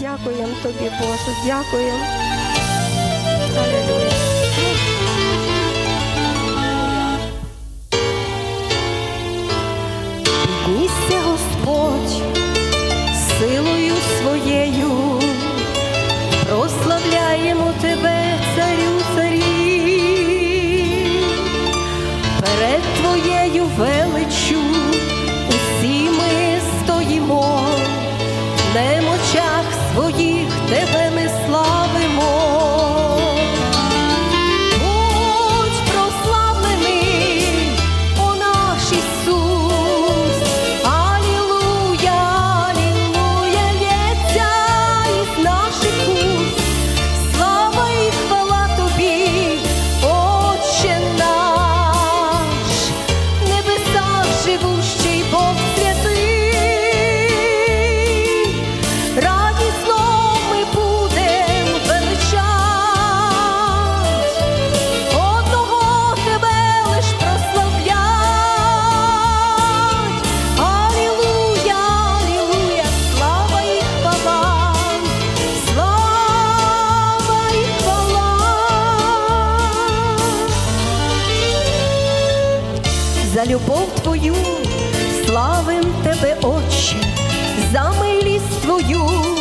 Дякуємо Тобі, Боже, дякуємо. Алілуя. любов твою, славим тебе, Отче, за милість твою.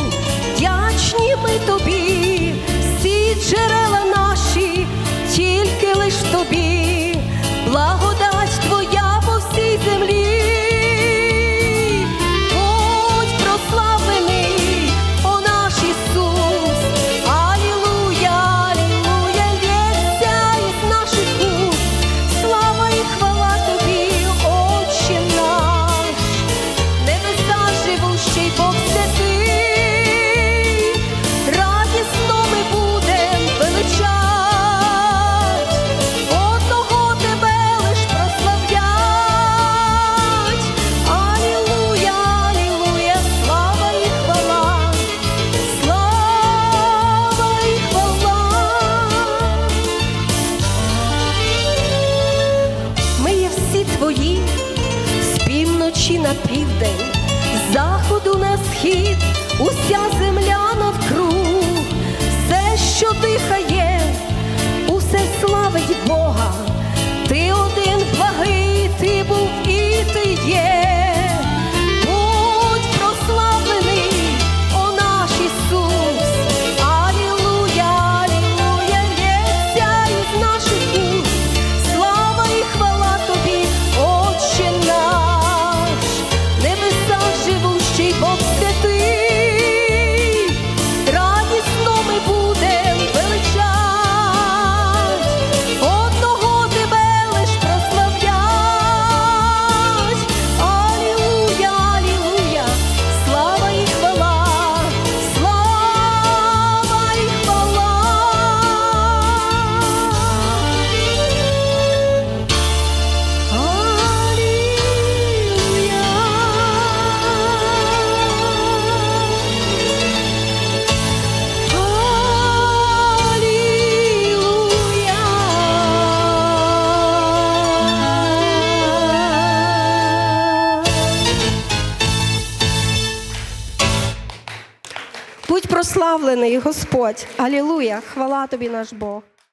свої з півночі на південь, з заходу на схід, уся земля навчає. Будь прославлений, Господь! Алілуя! Хвала тобі, наш Бог!